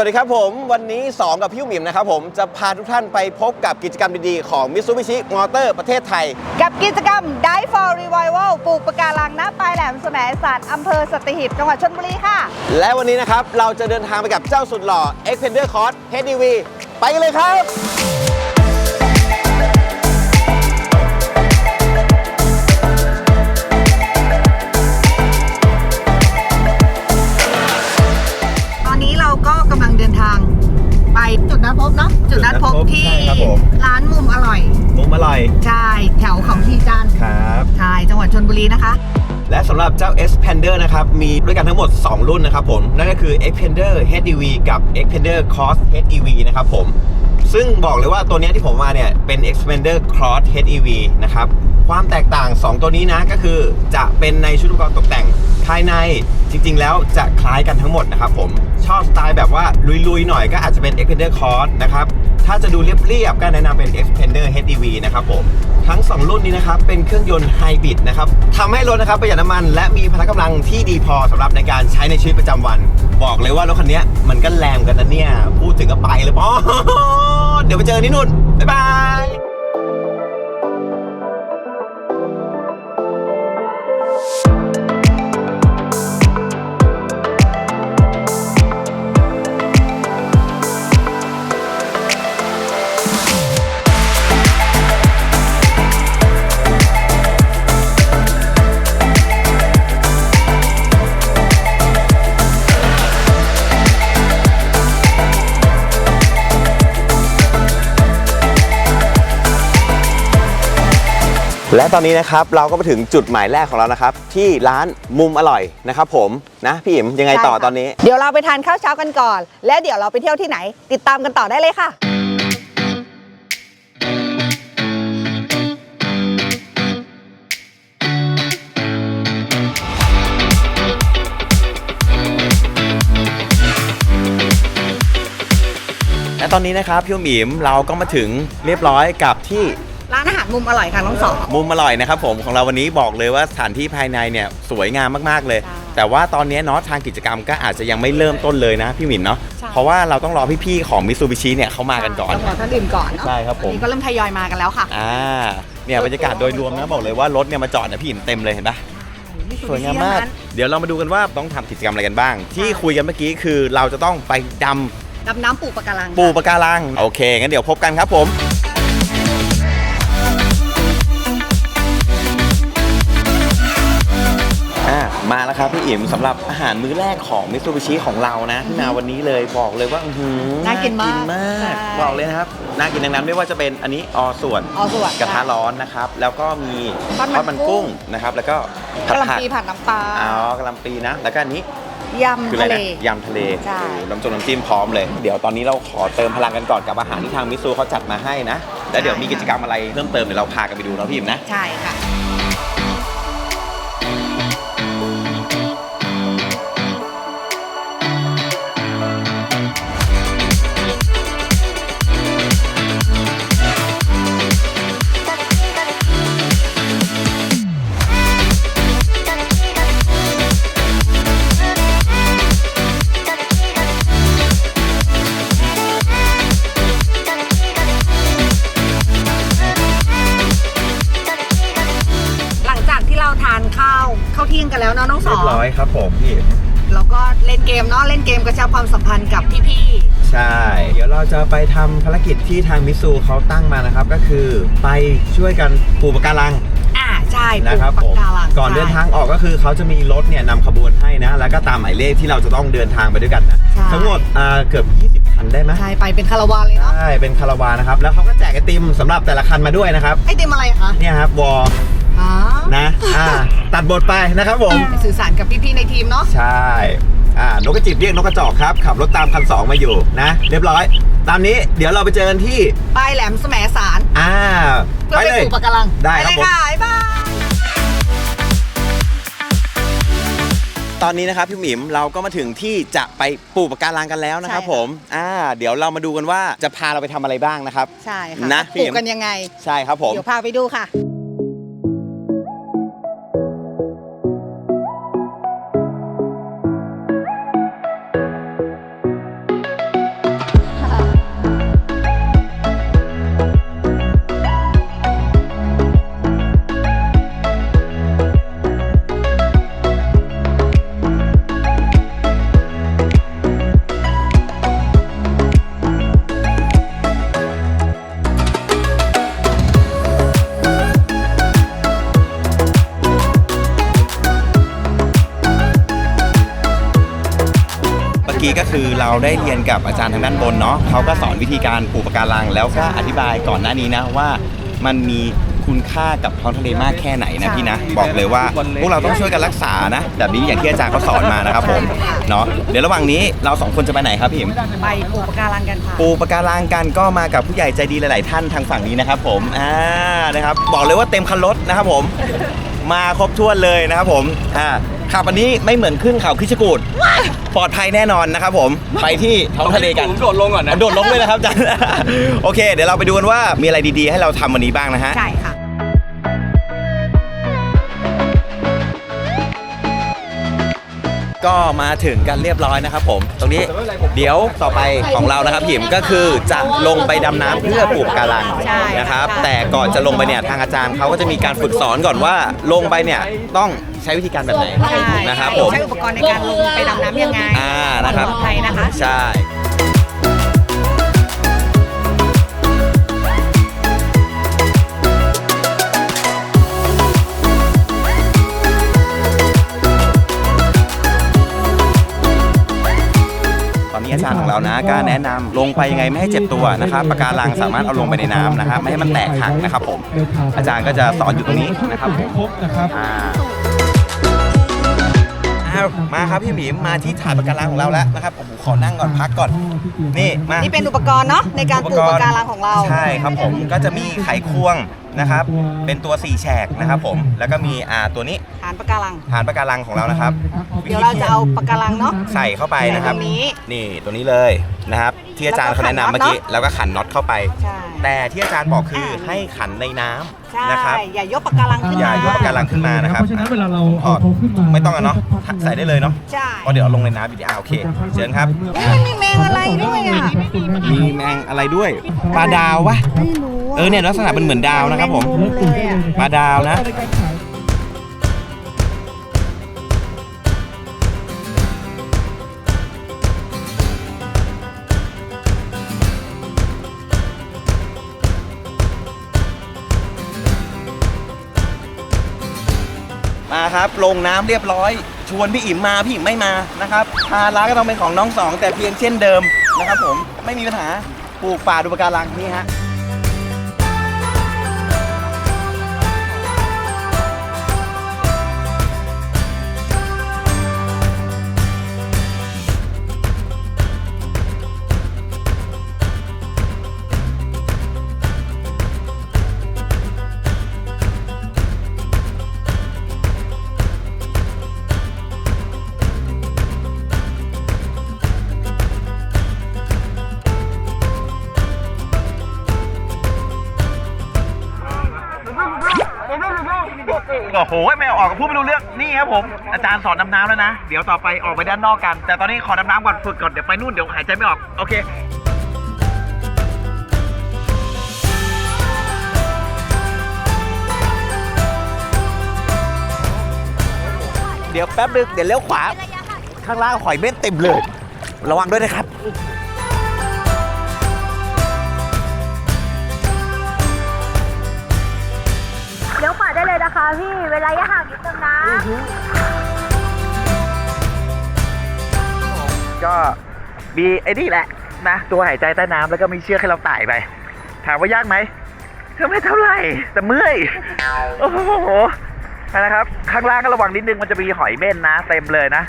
วัสดีครับผมวันนี้ 2 กับพี่หมิมนะครับผมจะพาทุกท่านไปพบกับกิจกรรมดีๆของ Mitsubishi Motor ประเทศไทย กับกิจกรรม Die for Revival ปลูกปะการังหน้าปลายแหลมแสมสารอำเภอสัตหีบจังหวัดชลบุรีค่ะ และวันนี้นะครับ เราจะเดินทางไปกับเจ้าสุดหล่อ Xpander Cross HDV ไปกันเลยครับ รับผมร้านมุมอร่อย มุมอร่อย ใช่ แถวเขาชีจันทร์ครับ ใช่ จังหวัดชลบุรีนะคะ และสำหรับเจ้า Xpander นะครับ มีด้วยกันทั้งหมด 2 รุ่นนะครับผม นั่นก็คือ Xpander HDV กับ Xpander Cross HEV นะครับผม ซึ่งบอกเลยว่าตัวเนี้ยที่ผมมาเนี่ย เป็น Xpander Cross HEV นะครับ ความแตกต่าง 2 ตัวนี้นะ ก็คือจะเป็นในชุดอุปกรณ์ตกแต่งภายในจริง ๆ แล้วจะคล้ายกันทั้งหมดนะครับผม ชอบสไตล์แบบว่าลุย ๆ หน่อยก็อาจจะเป็น Xpander Cross นะครับ ถ้าจะดูเรียบๆก็แนะนำเป็น Xpander HEV นะครับผม ทั้ง 2 รุ่นนี้นะครับ เป็นเครื่องยนต์ไฮบริดนะครับทำให้รถนะครับประหยัดน้ำมันและมีพละกำลังที่ดีพอสำหรับในการใช้ในชีวิตประจำวัน บอกเลยว่ารถคันนี้มันก็แรงกันนะเนี่ย พูดถึงก็ไปเลยปอเดี๋ยวไปเจอนี่นุ่นบ๊ายบาย และตอนนี้นะครับเราก็มาถึงจุดหมายแรกของเรานะครับ ที่ร้านมุมอร่อยนะครับ ผมนะพี่อิ๋มยังไงต่อใช่ค่ะตอนนี้ เดี๋ยวเราไปทานข้าวเช้ากันก่อน แล้วเดี๋ยวเราไปเที่ยวที่ไหน ติดตามกันต่อได้เลยค่ะ และตอนนี้นะครับพี่อิ๋มเราก็มาถึงเรียบร้อยกับที่ร้านอาหาร มุมอร่อยค่ะน้องสอง มุมอร่อยนะครับผมของเราวันนี้บอกเลยว่าสถานที่ภายในเนี่ยสวยงามมากๆเลยใช่แต่ว่าตอนนี้เนาะทางกิจกรรมก็อาจจะยังไม่เริ่มต้นเลยนะ พี่หมินเนาะใช่ เพราะว่าเราต้องรอพี่ๆของมิ t ซูบิชิเนี่ยเขามากันก่อน ต้องรอท่านอื่นก่อนเนาะใช่ครับผม วันนี้ก็เริ่มทยอยมากันแล้วค่ะอ่าเนี่ยบรรยากาศโดยรวมนะบอกเลยว่ารถเนี่ยมาจอดเนี่ยพี่หมินเต็มเลยเห็นปะ สวยงามมาก เดี๋ยวเรามาดูกันว่าต้องทำกิจกรรมอะไรกันบ้าง ที่คุยกันเมื่อกี้คือเราจะต้องไปดำดำน้ำปลูกปะการังปูปะการัง โอเค งั้นเดี๋ยวพบกันครับผม มาแล้วครับพี่อิ๋มสำหรับอาหารมื้อแรกของมิ t ซูบิชิของเรานะที่มาวันนี้เลยบอกเลยว่าอื้อหือน่ากินมากมากใช่ บอกเลยนะครับน่ากินดังนั้นไม่ว่าจะเป็นอันนี้อส่วนอ๋อส่วน กระทะร้อนนะครับ แล้วก็มีทอดมันทอดมันกุ้ง นะครับ แล้วก็ผักะดหล่ำผักปีผัดน้ำปลาอ๋อกะหล่ำปีนะ แล้วก็อันนี้ยคือำอะไรทะเล นะยำทะเลใช่ โอ้โหน้ำจงน้ำจิ้มพร้อมเลย เดี๋ยวตอนนี้เราขอเติมพลังกันก่อนกับอาหารที่ทางมิตซูเขาจัดมาให้นะ แล้วเดี๋ยวมีกิจกรรมอะไรเพิ่มเติมเดี๋ยวเราพากันไปดูเนาะพี่อิมนะ ใช่ค่ะ ข้าวเข้าวเที่ยงกันแล้วเนาะน้องสองครับผมพี่ แล้วก็เล่นเกมเนาะเล่นเกมกระชับความสัมพันธ์กับพี่ใช่ เดี๋ยวเราจะไปทำภารกิจที่ทางมิตซูเขาตั้งมานะครับ ก็คือไปช่วยกันปลูกปะการังๆอ่าใช่ปลูนะครับปะผมการังก่อนเดินใช่ทางออกก็คือเขาจะมีรถเนี่ยนำขบวนให้นะ แล้วก็ตามหมายเลขที่เราจะต้องเดินทางไปด้วยกันนะ ใช่ทั้งหมดอ่าเกือบ 20 คันได้ไหมใช่ไปเป็นคาราวานเลยเนาะใช่ เป็นคาราวานนะครับ แล้วเขาก็แจกไอติมสำหรับแต่ละคันมาด้วยนะครับ ไอติมอะไรคะเนี่ยครับวอลอ๋อ นะอ่าตัดบทไปนะครับผมไปสื่อสารกับพี่ๆในทีมเนาะ ใช่ อ่านกกระจิบเรียกนกกระจอกครับ ขับรถตามคันสองมาอยู่นะ เรียบร้อย ตามนี้เดี๋ยวเราไปเจอกันที่ปลายแหลมแสมสาร อ่า เพื่อไปไปเลปยลูกปะการังได้ไปครัเลบยผม ค่ะบ๊ายบาย ตอนนี้นะครับพี่หมิมเราก็มาถึงที่จะไปปลูกปะการังกันแล้วนะครับใช่ค่ะ ผม อ่า เดี๋ยวเรามาดูกันว่าจะพาเราไปทำอะไรบ้างนะครับ ใช่ค่ะนะปลูกกันยังไง ใช่ครับผม เดี๋ยวพาไปดูค่ะ คือเราได้เรียนกับอาจารย์ทางด้านบนเนาะเขาก็สอนวิธีการปลูกปะการัง แล้วก็อธิบายก่อนหน้านี้นะว่ามันมีคุณค่ากับท้องทะเลมากแค่ไหนนะพี่นะ บอกเลยว่าพวกเราต้องช่วยกันรักษานะแบบนี้อย่างที่อาจารย์เขาสอนมานะครับผมเนาะเดี๋ยวระหว่างนี้เราสองคนจะไปไหนครับพี่หิม ไปปลูกปะการังกันค่ะ ปูปะการังกันก็มากับผู้ใหญ่ใจดีหลาย ๆ ท่านทางฝั่งนี้นะครับผมอ่านะครับบอกเลยว่าเต็มคันรถนะครับผม มาครบถ้วนเลยนะครับผมอ่าขับอันนี้ไม่เหมือนขึ้นเขาคิชกูด ปลอดภัยแน่นอนนะครับผมไปที่ท้องทะเลกันผมโดดลงก่อนนะโดดลงเลยนะครับอาจารย์โอเค เดี๋ยวเราไปดูกันว่ามีอะไรดีๆ ให้เราทำวันนี้บ้างนะฮะใช่ ก็มาถึงกันเรียบร้อยนะครับผม ตรงนี้เดี๋ยวต่อไปของเรานะครับหิมก็คือจะลงไปดำน้ำเพื่อปลูกกาลังใช่นะครับ ค่ะ แต่ก่อนจะลงไปเนี่ยทางอาจารย์เขาก็จะมีการฝึกสอนก่อนว่าลงไปเนี่ยต้องใช้วิธีการแบบไหนใช่นะครับผม ใช้อุปกรณ์ในการลงไปดำน้ำยังไงอ่านะครับ ปลอดภัยนะคะ ใช่ ตอนนี้อาจารย์ของเรานะก็แนะนำลงไปยังไงไม่ให้เจ็บตัวนะครับปะการังสามารถเอาลงไปในน้ำนะครับไม่ให้มันแตกหักนะครับผมอาจารย์ก็จะสอนอยู่ตรงนี้นะครับผมครบนะครับอ่าอ้าวมาครับพี่หมีมมาที่ฐานปะการังของเราแล้วนะครับโอ้โหขอนั่งก่อนพักก่อนนี่มานี่เป็นอุปกรณ์เนาะในการปลูกปะการังของเรา ใช่ครับผมก็จะมีไขควง นะครับ เป็นตัวสี่แฉกนะครับผม แล้วก็มีอ่าตัวนี้ฐานปะการัง ฐานปะการังของเรานะครับเดี๋ยวเราจะเอาปะการังเนาะใส่เข้าไปนะครับตรงนี้ นี่ตัวนี้เลยนะครับ ที่อาจารย์เขาแนะนำเมื่อกี้แล้วก็ขันน็อตเข้าไป ใช่แต่ที่อาจารย์บอกคือให้ขันในน้ำใช่นะครับ อย่ายกปะการังขึ้นอย่ามายกปะการังขึ้นมานะครับ เพราะฉะนั้นเวลาเราถอดเอาเขาขึ้นมาไม่ต้องอะเนาะใส่ได้เลยเนาะใช่เพราะเดี๋ยวเอาลงในน้ำอีกทีอ่าโอเคเชิญครับเฮ้ยมันมีแมงอะไรด้วยอะมีแมงอะไรด้วย ปลาดาววะ ไม่รู้ะเออเนี่ยลักษณะเป็นเหมือนดาวนะครับผม แงมุเลยอะปลาดาวนะมา ครับ ลงน้ำเรียบร้อย ชวนพี่อิ๋มมาพี่อิ๋มไม่มานะครับภาระก็ต้องเป็นของน้องสองแต่เพียงเช่นเดิมนะครับผมไม่มีปัญหาปลูกป่าดูปะการังนี่ฮะ โอ้โหไม่ออกกับพูดไม่รู้เรื่องนี่ครับผมอาจารย์สอนดำน้ำแล้วนะเดี๋ยวต่อไปออกไปด้านนอกกัน แต่ตอนนี้ขอดำน้ำก่อนฝึกก่อนเดี๋ยวไปนู่นเดี๋ยวหายใจไม่ออกโอเคเดี๋ยวแป๊บนึงเดี๋ยวเลี้ยวขวา ข้างล่างหอยเม่นเต็มเลย ระวังด้วยนะครับ พี่เวลาอย่าห่างนิดนึงนะ ก็มีไอ้นี่แหละนะตัวหายใจใต้น้ำแล้วก็มีเชือกให้เราไต่ไป ถามว่ายากไหมก็ไม่เท่าไหร่แต่เมื่อยโอ้โหนะครับ ข้างล่างก็ระวังนิดนึงมันจะมีหอยเม่นนะ เต็มเลยนะ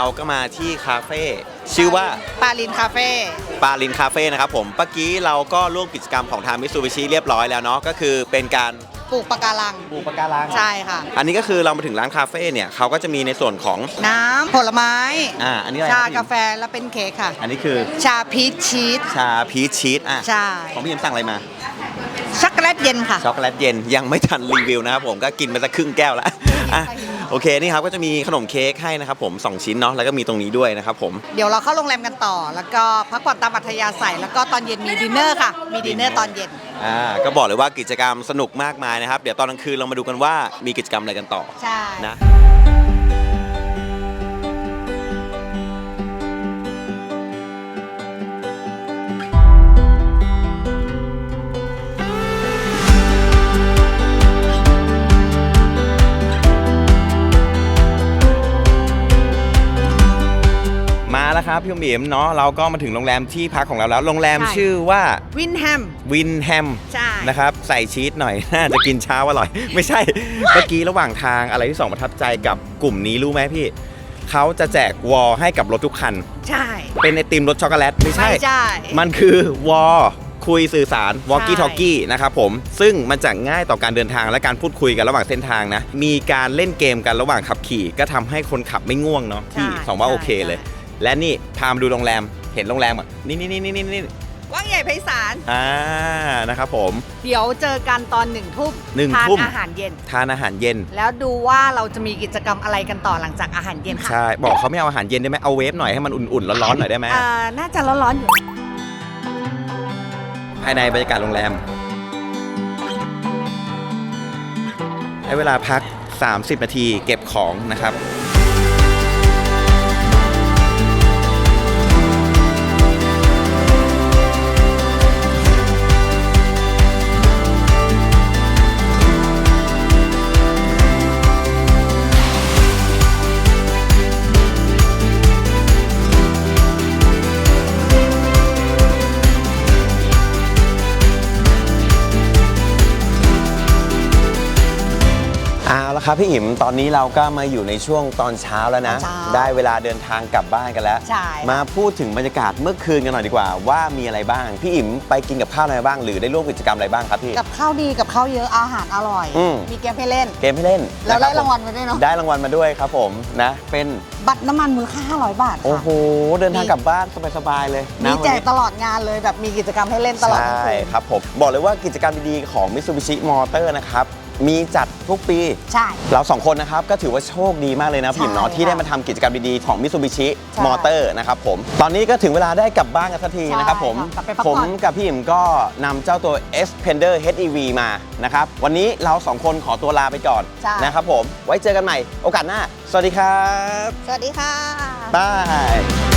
เราก็มาที่คาเฟ่ชื่อว่าปาลินคาเฟ่ปาลินคาเฟ่นะครับผมเมื่อกี้เราก็ร่วมกิจกรรมของทางมิ t ูบิชิเรียบร้อยแล้วเนาะก็คือเป็นการปลูกปะการังปูปะการังใช่ค่ะ อันนี้ก็คือเรามาถึงร้านคาเฟ่เนี่ยเขาก็จะมีในส่วนของน้ำผลไม้อ่าอันนี้อะไรชาครับพี่กาแฟและเป็นเค้กค่ะ อันนี้คือชาพีชชีสชาพีชชีสอะใช่ของพี่ยิมสั่งอะไรมาช็อกโกแลตเย็นค่ะช็อกโกแลตเย็นยังไม่ทันรีวิวนะครับผมก็กินไปสักครึ่งแก้วแล้วอะ โอเคนี่ครับก็จะมีขนมเค้กให้นะครับผมสองชิ้นเนาะแล้วก็มีตรงนี้ด้วยนะครับผมเดี๋ยวเราเข้าโรงแรมกันต่อ แล้วก็พักผ่อนตามอัธยาศัยแล้วก็ตอนเย็นมีดินเนอร์ค่ะ มีดินเนอร์ตอนเย็น อ่าก็บอกเลยว่ากิจกรรมสนุกมากมายนะครับ เดี๋ยวตอนกลางคืนเรามาดูกันว่ามีกิจกรรมอะไรกันต่อใช่ นะ พี่อมบิ๋มเนาะเราก็มาถึงโรงแรมที่พักของเราแล้ว โรงแรมใช่ ชื่อว่าวินแฮม วินแฮมใช่ นะครับใส่ชีสหน่อย น่าจะกินเช้าอร่อย ไม่ใช่ เมื่อกี้ระหว่างทางอะไรที่สองประทับใจกับกลุ่มนี้รู้ไหมพี่ เขาจะแจกวอลให้กับรถทุกคัน ใช่เป็นไอติมรสช็อกโกแลตไม่ใช่ ไม่ใช่ มันคือวอลคุยสื่อสารวอ l กี้ใช่ทอกกี้นะครับผม ซึ่งมันจะง่ายต่อการเดินทางและการพูดคุยกันระหว่างเส้นทางนะ มีการเล่นเกมกันระหว่างขับขี่ ก็ทำให้คนขับไม่ง่วงเนาะพี่สองว่าโอเคเลย และนี่พามาดูโรงแรมเห็นโรงแรมอะนี่นี่นี่นี่นี่นี่กว้างใหญ่ไพศาล อ่านะครับผม เดี๋ยวเจอกันตอนหนึ่งทุ่มหนึ่งทานทุ่ม อาหารเย็น ทานอาหารเย็น แล้วดูว่าเราจะมีกิจกรรมอะไรกันต่อหลังจากอาหารเย็นค่ะใช่ บอกเขาไม่เอาอาหารเย็นได้ไหมเอาเวฟหน่อยให้มันอุ่นๆร้อนๆหน่อยได้ไหมอ่าน่าจะร้อนๆอยู่ ภายในบรรยากาศโรงแรมให้เวลาพัก 30 นาทีเก็บของนะครับ ครับพี่อิ๋มตอนนี้เราก็มาอยู่ในช่วงตอนเช้าแล้วนะ ตอนเช้าได้เวลาเดินทางกลับบ้านกันแล้ว ใช่ มาพูดถึงบรรยากาศเมื่อคืนกันหน่อยดีกว่า ว่ามีอะไรบ้าง พี่อิ๋มไปกินกับข้าวอะไรบ้าง หรือได้ร่วมกิจกรรมอะไรบ้างครับพี่ กับข้าวดีกับข้าวเยอะอาหารอร่อย อืม มีเกมให้เล่น เกมให้เล่นแล้วนะคได้บรางวัลมาด้วยเนาะได้รางวัลมาด้วยครับผมนะ เป็นบัตรน้ำมันมูลค่า 500 บาทโอ้ค่ะ โหเดินทางกลับบ้านสบายๆเลยมีนะวันแจนี้กตลอดงานเลยแบบมีกิจกรรมให้เล่นตลอดทั้งใช่คืน ครับผมบอกเลยว่ากิจกรรมดีๆของ Mitsubishi Motor นะครับ มีจัดทุกปี ใช่ เราสองคนนะครับ ก็ถือว่าโชคดีมากเลยนะพี่หยิมเนาะใช่ที่ได้มาทำกิจกรรมดีๆ ของ Mitsubishi ใช่ Motor นะครับผม ตอนนี้ก็ถึงเวลาได้กลับบ้านกันสักทีนะครับผม ใช่ค่ะกลับไปพักผมผ่อนกับพี่หยิมก็นำเจ้าตัว Xpander HEV มานะครับ วันนี้เราสองคนขอตัวลาไปก่อนใช่ นะครับผม ไว้เจอกันใหม่โอกาสหน้า สวัสดีครับ สวัสดีค่ะ บาย